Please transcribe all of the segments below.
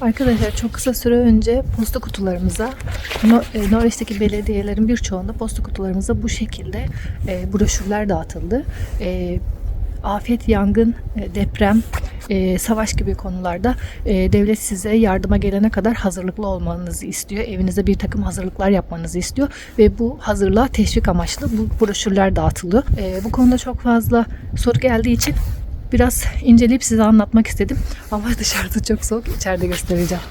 Arkadaşlar çok kısa süre önce posta kutularımıza e, Norveç'teki belediyelerin birçoğunda posta kutularımıza bu şekilde e, broşürler dağıtıldı. E, afet, yangın, e, deprem, e, savaş gibi konularda e, devlet size yardıma gelene kadar hazırlıklı olmanızı istiyor. Evinize bir takım hazırlıklar yapmanızı istiyor ve bu hazırlığa teşvik amaçlı bu broşürler dağıtılıyor. E, bu konuda çok fazla soru geldiği için biraz inceleyip size anlatmak istedim. Ama dışarıda çok soğuk, içeride göstereceğim.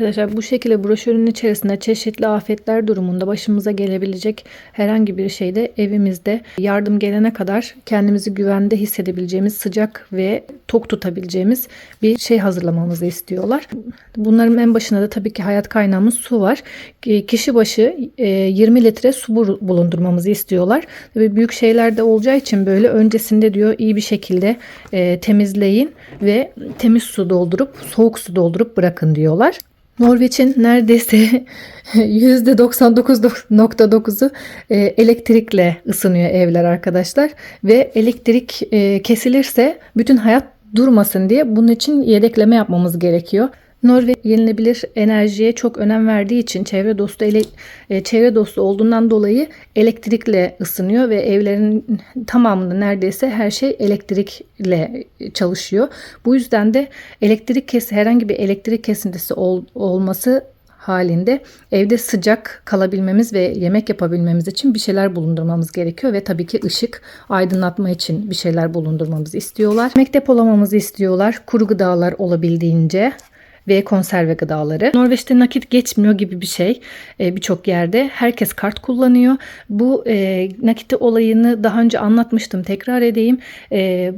Arkadaşlar bu şekilde broşürün içerisinde çeşitli afetler durumunda başımıza gelebilecek herhangi bir şeyde evimizde yardım gelene kadar kendimizi güvende hissedebileceğimiz sıcak ve tok tutabileceğimiz bir şey hazırlamamızı istiyorlar. Bunların en başında da tabii ki hayat kaynağımız su var. E, Kişi başı e, 20 litre su bul- bulundurmamızı istiyorlar. Tabii büyük şeyler de olacağı için böyle öncesinde diyor iyi bir şekilde e, temizleyin ve temiz su doldurup soğuk su doldurup bırakın diyorlar. Norveç'in neredeyse %99.9'u e, elektrikle ısınıyor evler arkadaşlar ve elektrik e, kesilirse bütün hayat durmasın diye bunun için yedekleme yapmamız gerekiyor. Norveç yenilebilir enerjiye çok önem verdiği için çevre dostu ele, e, çevre dostu olduğundan dolayı elektrikle ısınıyor ve evlerin tamamında neredeyse her şey elektrikle çalışıyor. Bu yüzden de elektrik kes herhangi bir elektrik kesintisi ol- olması halinde evde sıcak kalabilmemiz ve yemek yapabilmemiz için bir şeyler bulundurmamız gerekiyor ve tabii ki ışık aydınlatma için bir şeyler bulundurmamızı istiyorlar. Yemek depolamamızı istiyorlar. Kuru gıdalar olabildiğince ve konserve gıdaları. Norveç'te nakit geçmiyor gibi bir şey e, birçok yerde. Herkes kart kullanıyor. Bu e, nakit olayını daha önce anlatmıştım. Tekrar edeyim. E,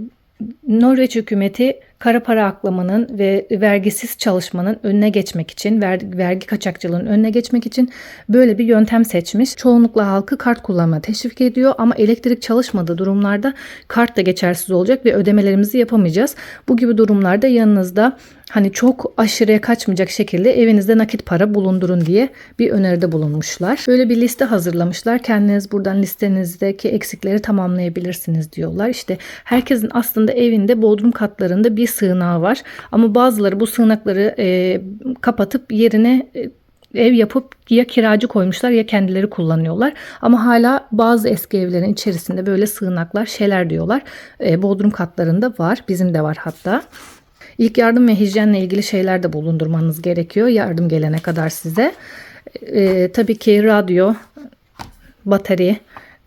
Norveç hükümeti kara para aklamanın ve vergisiz çalışmanın önüne geçmek için, ver- vergi kaçakçılığının önüne geçmek için böyle bir yöntem seçmiş. Çoğunlukla halkı kart kullanmaya teşvik ediyor ama elektrik çalışmadığı durumlarda kart da geçersiz olacak ve ödemelerimizi yapamayacağız. Bu gibi durumlarda yanınızda hani çok aşırıya kaçmayacak şekilde evinizde nakit para bulundurun diye bir öneride bulunmuşlar. Böyle bir liste hazırlamışlar. Kendiniz buradan listenizdeki eksikleri tamamlayabilirsiniz diyorlar. İşte herkesin aslında evinde bodrum katlarında bir sığınağı var. Ama bazıları bu sığınakları e, kapatıp yerine e, ev yapıp ya kiracı koymuşlar ya kendileri kullanıyorlar. Ama hala bazı eski evlerin içerisinde böyle sığınaklar şeyler diyorlar. E, bodrum katlarında var. Bizim de var hatta. İlk yardım ve hijyenle ilgili şeyler de bulundurmanız gerekiyor yardım gelene kadar size. E, tabii ki radyo, batarya,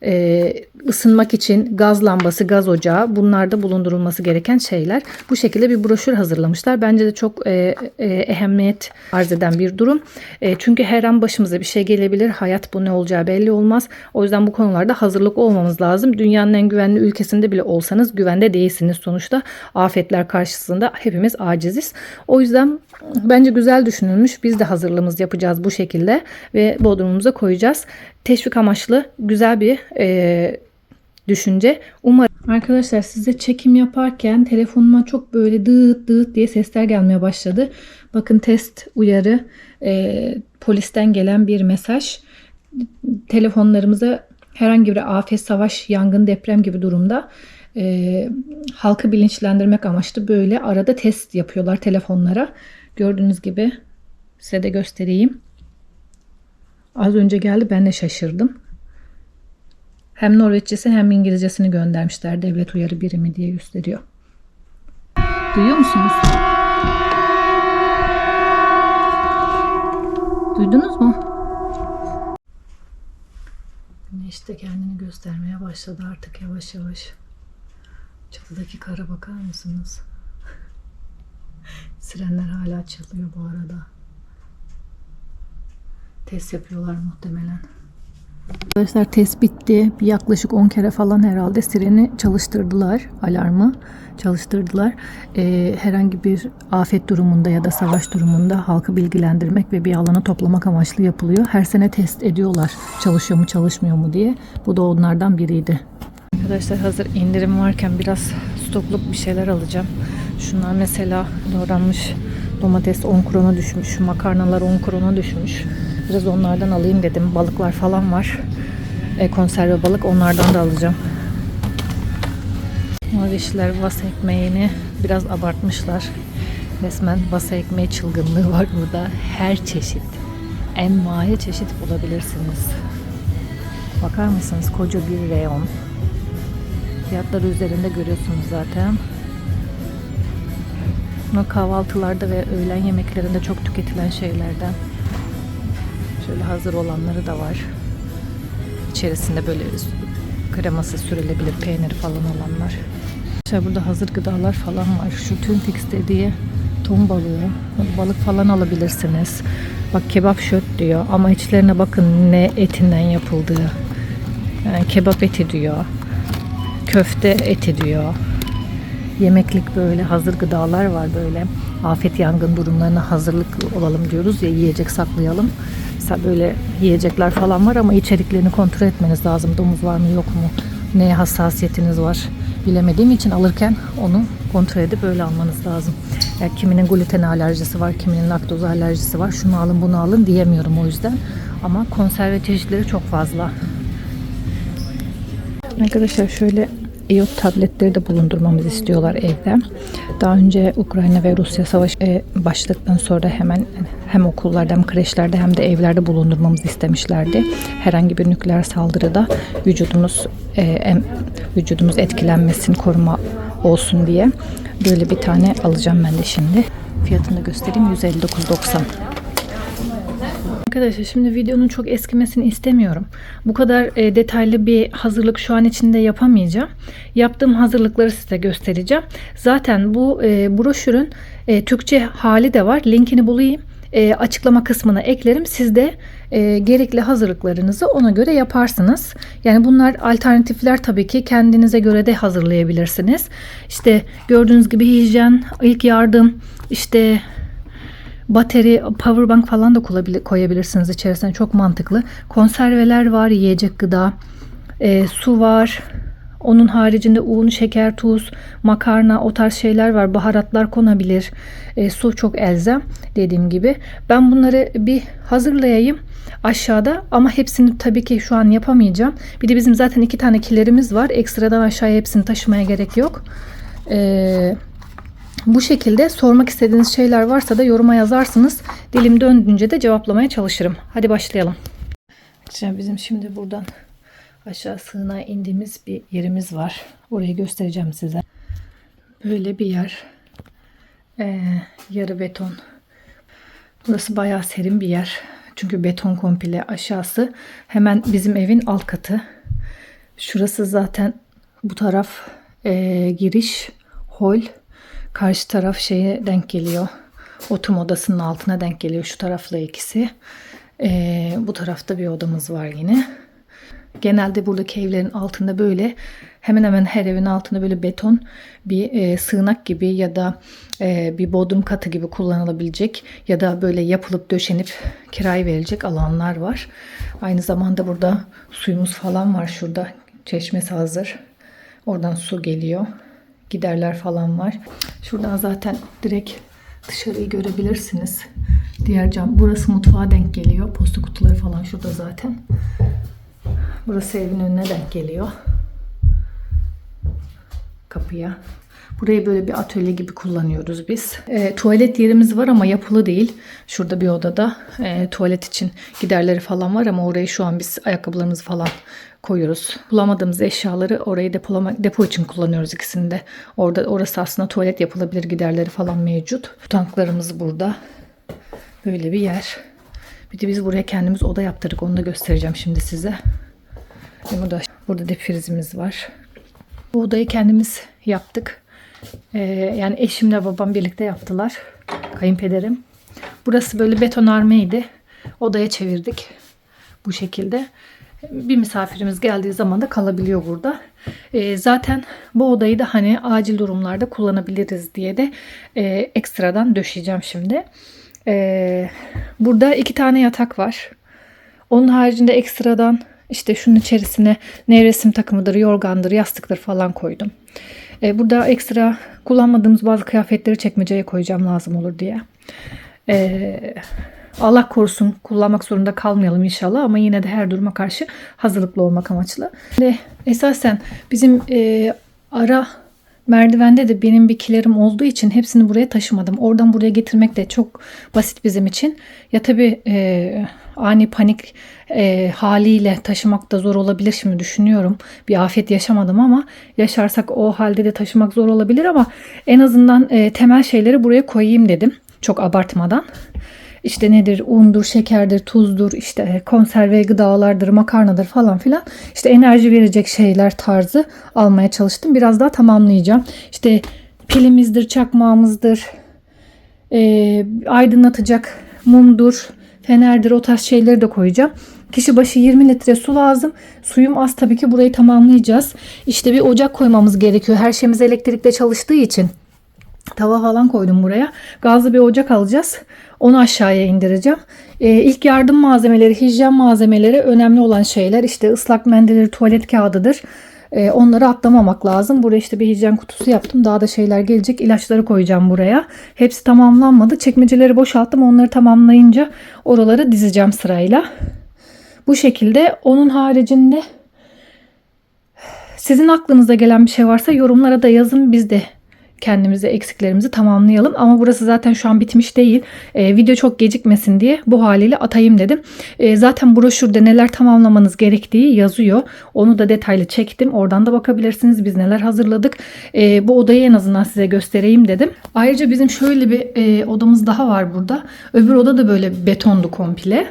e, ısınmak için gaz lambası, gaz ocağı bunlar da bulundurulması gereken şeyler. Bu şekilde bir broşür hazırlamışlar. Bence de çok e, e, ehemmiyet arz eden bir durum. E, çünkü her an başımıza bir şey gelebilir. Hayat bu ne olacağı belli olmaz. O yüzden bu konularda hazırlık olmamız lazım. Dünyanın en güvenli ülkesinde bile olsanız güvende değilsiniz sonuçta. Afetler karşısında hepimiz aciziz. O yüzden bence güzel düşünülmüş. Biz de hazırlığımızı yapacağız bu şekilde ve bodrumumuza koyacağız. Teşvik amaçlı güzel bir e, düşünce. Umarım Arkadaşlar size çekim yaparken telefonuma çok böyle dıt dıt diye sesler gelmeye başladı. Bakın test uyarı e, polisten gelen bir mesaj. Telefonlarımıza herhangi bir afet, savaş, yangın, deprem gibi durumda e, halkı bilinçlendirmek amaçlı böyle arada test yapıyorlar telefonlara. Gördüğünüz gibi size de göstereyim. Az önce geldi ben de şaşırdım. Hem Norveççesi hem İngilizcesini göndermişler. Devlet uyarı birimi diye gösteriyor. Duyuyor musunuz? Duydunuz mu? Güneş de kendini göstermeye başladı artık yavaş yavaş. Çatıdaki kara bakar mısınız? Sirenler hala çalıyor bu arada. Test yapıyorlar muhtemelen. Arkadaşlar test bitti. Bir yaklaşık 10 kere falan herhalde sireni çalıştırdılar. Alarmı çalıştırdılar. Ee, herhangi bir afet durumunda ya da savaş durumunda halkı bilgilendirmek ve bir alana toplamak amaçlı yapılıyor. Her sene test ediyorlar. Çalışıyor mu çalışmıyor mu diye. Bu da onlardan biriydi. Arkadaşlar hazır indirim varken biraz stokluk bir şeyler alacağım. Şunlar mesela doğranmış domates 10 krona düşmüş. Makarnalar 10 krona düşmüş. Biraz onlardan alayım dedim. Balıklar falan var. E, konserve balık onlardan da alacağım. Norveçliler vasa ekmeğini biraz abartmışlar. Resmen vasa ekmeği çılgınlığı var burada. Her çeşit, envai çeşit bulabilirsiniz. Bakar mısınız koca bir reyon. Fiyatları üzerinde görüyorsunuz zaten. Bunlar kahvaltılarda ve öğlen yemeklerinde çok tüketilen şeylerden. Şöyle hazır olanları da var. İçerisinde böyle kreması sürülebilir peyniri falan olanlar. İşte burada hazır gıdalar falan var. Şu tüm fix dediği ton balığı. Balık falan alabilirsiniz. Bak kebap şöt diyor ama içlerine bakın ne etinden yapıldığı. Yani kebap eti diyor. Köfte eti diyor. Yemeklik böyle hazır gıdalar var böyle. Afet yangın durumlarına hazırlık olalım diyoruz ya yiyecek saklayalım. Mesela böyle yiyecekler falan var ama içeriklerini kontrol etmeniz lazım. Domuz var mı yok mu? Neye hassasiyetiniz var? Bilemediğim için alırken onu kontrol edip öyle almanız lazım. Yani kiminin gluten alerjisi var, kiminin laktoz alerjisi var. Şunu alın bunu alın diyemiyorum o yüzden. Ama konserve çeşitleri çok fazla. Arkadaşlar şöyle iot tabletleri de bulundurmamızı istiyorlar evde. Daha önce Ukrayna ve Rusya savaşı e, başladıktan sonra hemen hem okullarda hem kreşlerde hem de evlerde bulundurmamızı istemişlerdi. Herhangi bir nükleer saldırıda vücudumuz e, vücudumuz etkilenmesin, koruma olsun diye. Böyle bir tane alacağım ben de şimdi. Fiyatını göstereyim 159.90. Arkadaşlar şimdi videonun çok eskimesini istemiyorum. Bu kadar e, detaylı bir hazırlık şu an içinde yapamayacağım. Yaptığım hazırlıkları size göstereceğim. Zaten bu e, broşürün e, Türkçe hali de var. Linkini bulayım. E, açıklama kısmına eklerim. Siz de e, gerekli hazırlıklarınızı ona göre yaparsınız. Yani bunlar alternatifler tabii ki kendinize göre de hazırlayabilirsiniz. İşte gördüğünüz gibi hijyen, ilk yardım, işte Bateri, powerbank falan da koyabilirsiniz içerisine. Çok mantıklı. Konserveler var, yiyecek gıda, e, su var. Onun haricinde un, şeker, tuz, makarna o tarz şeyler var. Baharatlar konabilir. E, su çok elzem dediğim gibi. Ben bunları bir hazırlayayım aşağıda ama hepsini tabii ki şu an yapamayacağım. Bir de bizim zaten iki tane kilerimiz var. Ekstradan aşağıya hepsini taşımaya gerek yok. Eee bu şekilde sormak istediğiniz şeyler varsa da yoruma yazarsınız. Dilim döndüğünce de cevaplamaya çalışırım. Hadi başlayalım. Şimdi bizim şimdi buradan aşağı sığınağa indiğimiz bir yerimiz var. Orayı göstereceğim size. Böyle bir yer. Ee, yarı beton. Burası bayağı serin bir yer. Çünkü beton komple aşağısı. Hemen bizim evin alt katı. Şurası zaten bu taraf e, giriş, hol. Karşı taraf şeye denk geliyor. Otum odasının altına denk geliyor şu tarafla ikisi. Ee, bu tarafta bir odamız var yine. Genelde buradaki evlerin altında böyle hemen hemen her evin altında böyle beton bir e, sığınak gibi ya da e, bir bodrum katı gibi kullanılabilecek ya da böyle yapılıp döşenip kiraya verilecek alanlar var. Aynı zamanda burada suyumuz falan var şurada. Çeşmesi hazır. Oradan su geliyor giderler falan var. Şuradan zaten direkt dışarıyı görebilirsiniz. Diğer cam. Burası mutfağa denk geliyor. Posta kutuları falan şurada zaten. Burası evin önüne denk geliyor. Kapıya. Burayı böyle bir atölye gibi kullanıyoruz biz. E, tuvalet yerimiz var ama yapılı değil. Şurada bir odada e, tuvalet için giderleri falan var ama orayı şu an biz ayakkabılarımızı falan koyuyoruz. Bulamadığımız eşyaları orayı depolama, depo için kullanıyoruz ikisini de. Orada orası aslında tuvalet yapılabilir giderleri falan mevcut. Tanklarımız burada. Böyle bir yer. Bir de biz buraya kendimiz oda yaptırdık. Onu da göstereceğim şimdi size. Burada, burada defrizimiz var. Bu odayı kendimiz yaptık. Ee, yani eşimle babam birlikte yaptılar. Kayınpederim. Burası böyle betonarmeydi. Odaya çevirdik. Bu şekilde. Bir misafirimiz geldiği zaman da kalabiliyor burada. E, zaten bu odayı da hani acil durumlarda kullanabiliriz diye de e, ekstradan döşeyeceğim şimdi. E, burada iki tane yatak var. Onun haricinde ekstradan işte şunun içerisine nevresim takımıdır, yorgandır, yastıktır falan koydum. E, burada ekstra kullanmadığımız bazı kıyafetleri çekmeceye koyacağım lazım olur diye. E, Allah korusun kullanmak zorunda kalmayalım inşallah ama yine de her duruma karşı hazırlıklı olmak amaçlı. Ve esasen bizim e, ara Merdivende de benim bir kilerim olduğu için hepsini buraya taşımadım. Oradan buraya getirmek de çok basit bizim için. Ya tabii e, ani panik e, haliyle taşımak da zor olabilir şimdi düşünüyorum. Bir afet yaşamadım ama yaşarsak o halde de taşımak zor olabilir ama en azından e, temel şeyleri buraya koyayım dedim. Çok abartmadan. İşte nedir undur, şekerdir, tuzdur, işte e, konserve gıdalardır, makarnadır falan filan. İşte enerji verecek şeyler tarzı almaya çalıştım. Biraz daha tamamlayacağım. İşte pilimizdir, çakmağımızdır, e, aydınlatacak mumdur, fenerdir o tarz şeyleri de koyacağım. Kişi başı 20 litre su lazım. Suyum az tabii ki burayı tamamlayacağız. İşte bir ocak koymamız gerekiyor. Her şeyimiz elektrikle çalıştığı için. Tava falan koydum buraya. Gazlı bir ocak alacağız. Onu aşağıya indireceğim. Ee, ilk yardım malzemeleri, hijyen malzemeleri önemli olan şeyler. İşte ıslak mendildir, tuvalet kağıdıdır. Ee, onları atlamamak lazım. Buraya işte bir hijyen kutusu yaptım. Daha da şeyler gelecek. İlaçları koyacağım buraya. Hepsi tamamlanmadı. Çekmeceleri boşalttım. Onları tamamlayınca oraları dizeceğim sırayla. Bu şekilde onun haricinde sizin aklınıza gelen bir şey varsa yorumlara da yazın. Biz de kendimize eksiklerimizi tamamlayalım. Ama burası zaten şu an bitmiş değil. Ee, video çok gecikmesin diye bu haliyle atayım dedim. Ee, zaten broşürde neler tamamlamanız gerektiği yazıyor. Onu da detaylı çektim. Oradan da bakabilirsiniz. Biz neler hazırladık. Ee, bu odayı en azından size göstereyim dedim. Ayrıca bizim şöyle bir e, odamız daha var burada. Öbür oda da böyle betondu komple.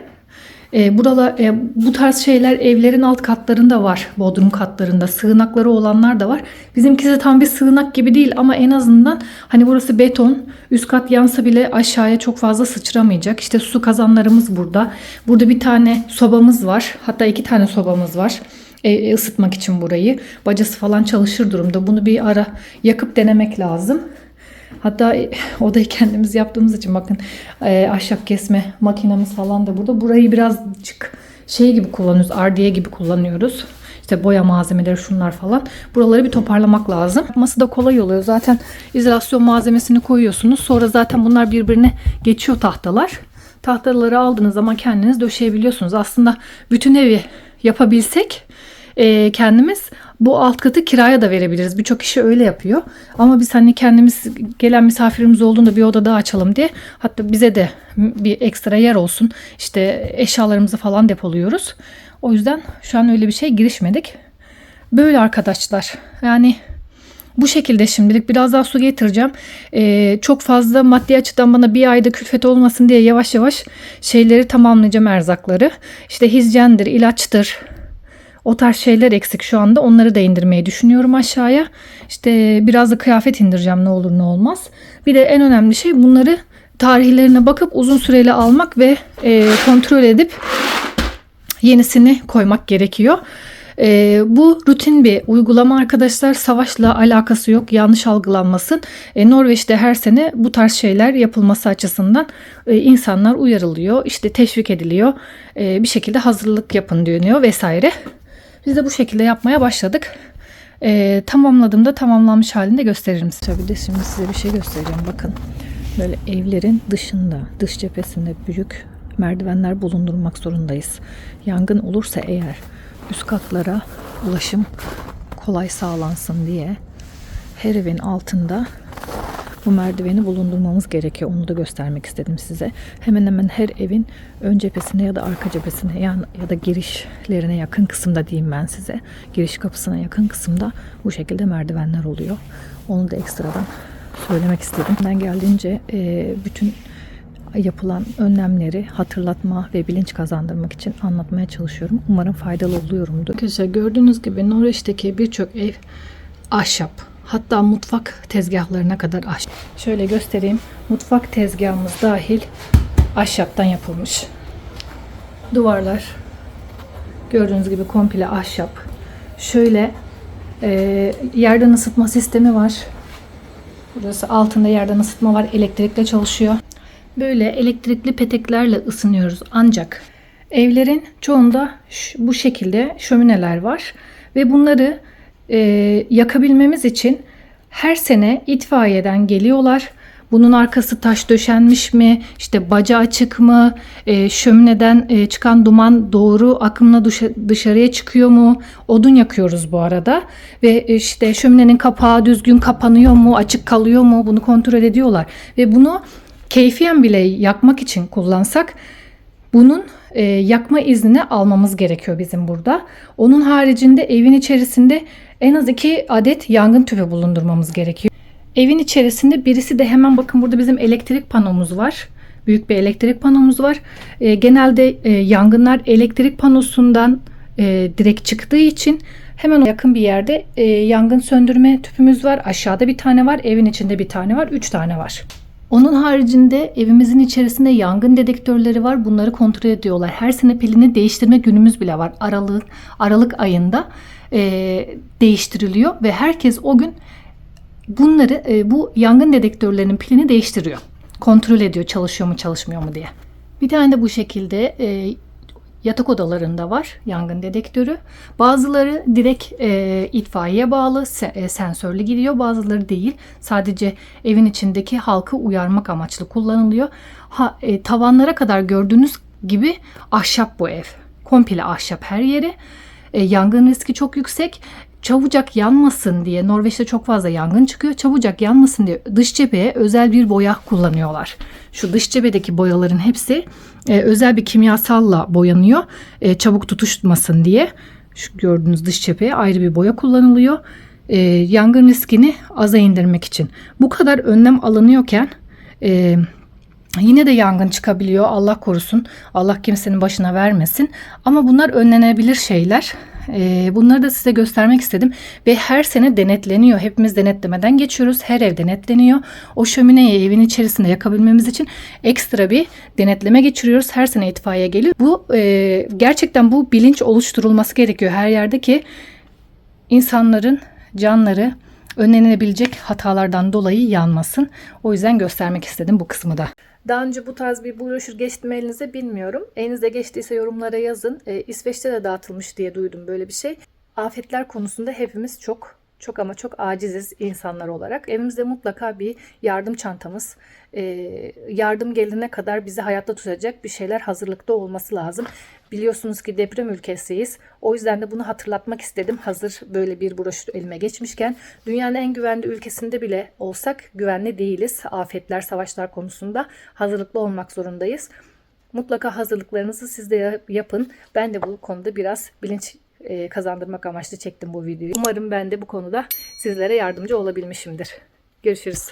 E, buralar, e, bu tarz şeyler evlerin alt katlarında var. Bodrum katlarında sığınakları olanlar da var. Bizimkisi tam bir sığınak gibi değil ama en azından hani burası beton. Üst kat yansa bile aşağıya çok fazla sıçramayacak. İşte su kazanlarımız burada. Burada bir tane sobamız var. Hatta iki tane sobamız var. E, ısıtmak için burayı. Bacası falan çalışır durumda. Bunu bir ara yakıp denemek lazım. Hatta odayı kendimiz yaptığımız için bakın e, ahşap kesme makinemiz falan da burada. Burayı birazcık şey gibi kullanıyoruz. Ardiye gibi kullanıyoruz. İşte boya malzemeleri şunlar falan. Buraları bir toparlamak lazım. Yapması da kolay oluyor. Zaten izolasyon malzemesini koyuyorsunuz. Sonra zaten bunlar birbirine geçiyor tahtalar. Tahtaları aldığınız zaman kendiniz döşeyebiliyorsunuz. Aslında bütün evi yapabilsek e, kendimiz bu alt katı kiraya da verebiliriz. Birçok kişi öyle yapıyor. Ama biz hani kendimiz gelen misafirimiz olduğunda bir oda daha açalım diye hatta bize de bir ekstra yer olsun. İşte eşyalarımızı falan depoluyoruz. O yüzden şu an öyle bir şey girişmedik. Böyle arkadaşlar. Yani bu şekilde şimdilik biraz daha su getireceğim. Ee, çok fazla maddi açıdan bana bir ayda külfet olmasın diye yavaş yavaş şeyleri tamamlayacağım erzakları. İşte hijyendir, ilaçtır, o tarz şeyler eksik şu anda. Onları da indirmeyi düşünüyorum aşağıya. İşte biraz da kıyafet indireceğim ne olur ne olmaz. Bir de en önemli şey bunları tarihlerine bakıp uzun süreli almak ve e, kontrol edip yenisini koymak gerekiyor. E, bu rutin bir uygulama arkadaşlar. Savaşla alakası yok. Yanlış algılanmasın. E, Norveç'te her sene bu tarz şeyler yapılması açısından e, insanlar uyarılıyor. İşte teşvik ediliyor. E, bir şekilde hazırlık yapın deniyor vesaire. Biz de bu şekilde yapmaya başladık. Ee, tamamladığımda tamamlanmış halinde gösteririm. Tabii de şimdi size bir şey göstereceğim. Bakın böyle evlerin dışında, dış cephesinde büyük merdivenler bulundurmak zorundayız. Yangın olursa eğer üst katlara ulaşım kolay sağlansın diye her evin altında bu merdiveni bulundurmamız gerekiyor. Onu da göstermek istedim size. Hemen hemen her evin ön cephesine ya da arka cephesine ya, ya da girişlerine yakın kısımda diyeyim ben size. Giriş kapısına yakın kısımda bu şekilde merdivenler oluyor. Onu da ekstradan söylemek istedim. Ben geldiğince e, bütün yapılan önlemleri hatırlatma ve bilinç kazandırmak için anlatmaya çalışıyorum. Umarım faydalı oluyorumdur. Arkadaşlar gördüğünüz gibi Norveç'teki birçok ev ahşap. Hatta mutfak tezgahlarına kadar ahşap. Şöyle göstereyim. Mutfak tezgahımız dahil ahşaptan yapılmış. Duvarlar gördüğünüz gibi komple ahşap. Şöyle e, yerden ısıtma sistemi var. Burası altında yerden ısıtma var. Elektrikle çalışıyor. Böyle elektrikli peteklerle ısınıyoruz ancak evlerin çoğunda bu şekilde şömineler var ve bunları e, yakabilmemiz için her sene itfaiyeden geliyorlar. Bunun arkası taş döşenmiş mi? İşte baca açık mı? E, şömineden e, çıkan duman doğru akımla dışa- dışarıya çıkıyor mu? Odun yakıyoruz bu arada. Ve işte şöminenin kapağı düzgün kapanıyor mu? Açık kalıyor mu? Bunu kontrol ediyorlar. Ve bunu keyfiyen bile yakmak için kullansak bunun e, yakma iznini almamız gerekiyor bizim burada. Onun haricinde evin içerisinde en az iki adet yangın tüpü bulundurmamız gerekiyor. Evin içerisinde birisi de hemen bakın burada bizim elektrik panomuz var. Büyük bir elektrik panomuz var. E, genelde e, yangınlar elektrik panosundan e, direkt çıktığı için hemen yakın bir yerde e, yangın söndürme tüpümüz var. Aşağıda bir tane var, evin içinde bir tane var, üç tane var. Onun haricinde evimizin içerisinde yangın dedektörleri var. Bunları kontrol ediyorlar. Her sene pilini değiştirme günümüz bile var. Aralık Aralık ayında e, değiştiriliyor ve herkes o gün bunları e, bu yangın dedektörlerinin pilini değiştiriyor. Kontrol ediyor çalışıyor mu çalışmıyor mu diye. Bir tane de bu şekilde e, yatak odalarında var yangın dedektörü. Bazıları direkt e, itfaiyeye bağlı se- e, sensörlü gidiyor. Bazıları değil. Sadece evin içindeki halkı uyarmak amaçlı kullanılıyor. Ha, e, tavanlara kadar gördüğünüz gibi ahşap bu ev. Komple ahşap her yeri. E, yangın riski çok yüksek. Çabucak yanmasın diye Norveç'te çok fazla yangın çıkıyor. Çabucak yanmasın diye dış cepheye özel bir boya kullanıyorlar. Şu dış cephedeki boyaların hepsi e, özel bir kimyasalla boyanıyor. E, çabuk tutuşmasın diye. Şu gördüğünüz dış cepheye ayrı bir boya kullanılıyor. E, yangın riskini aza indirmek için. Bu kadar önlem alınıyorken e, Yine de yangın çıkabiliyor. Allah korusun. Allah kimsenin başına vermesin. Ama bunlar önlenebilir şeyler. Ee, bunları da size göstermek istedim. Ve her sene denetleniyor. Hepimiz denetlemeden geçiyoruz. Her ev denetleniyor. O şömineyi evin içerisinde yakabilmemiz için ekstra bir denetleme geçiriyoruz. Her sene itfaiye geliyor. Bu e, gerçekten bu bilinç oluşturulması gerekiyor her yerde ki insanların canları önlenebilecek hatalardan dolayı yanmasın. O yüzden göstermek istedim bu kısmı da. Daha önce bu tarz bir broşür geçti mi elinize bilmiyorum. Elinize geçtiyse yorumlara yazın. Ee, İsveç'te de dağıtılmış diye duydum böyle bir şey. Afetler konusunda hepimiz çok çok ama çok aciziz insanlar olarak. Evimizde mutlaka bir yardım çantamız, e, yardım gelene kadar bizi hayatta tutacak bir şeyler hazırlıkta olması lazım. Biliyorsunuz ki deprem ülkesiyiz. O yüzden de bunu hatırlatmak istedim. Hazır böyle bir broşür elime geçmişken. Dünyanın en güvenli ülkesinde bile olsak güvenli değiliz. Afetler, savaşlar konusunda hazırlıklı olmak zorundayız. Mutlaka hazırlıklarınızı siz de yapın. Ben de bu konuda biraz bilinç e, kazandırmak amaçlı çektim bu videoyu. Umarım ben de bu konuda sizlere yardımcı olabilmişimdir. Görüşürüz.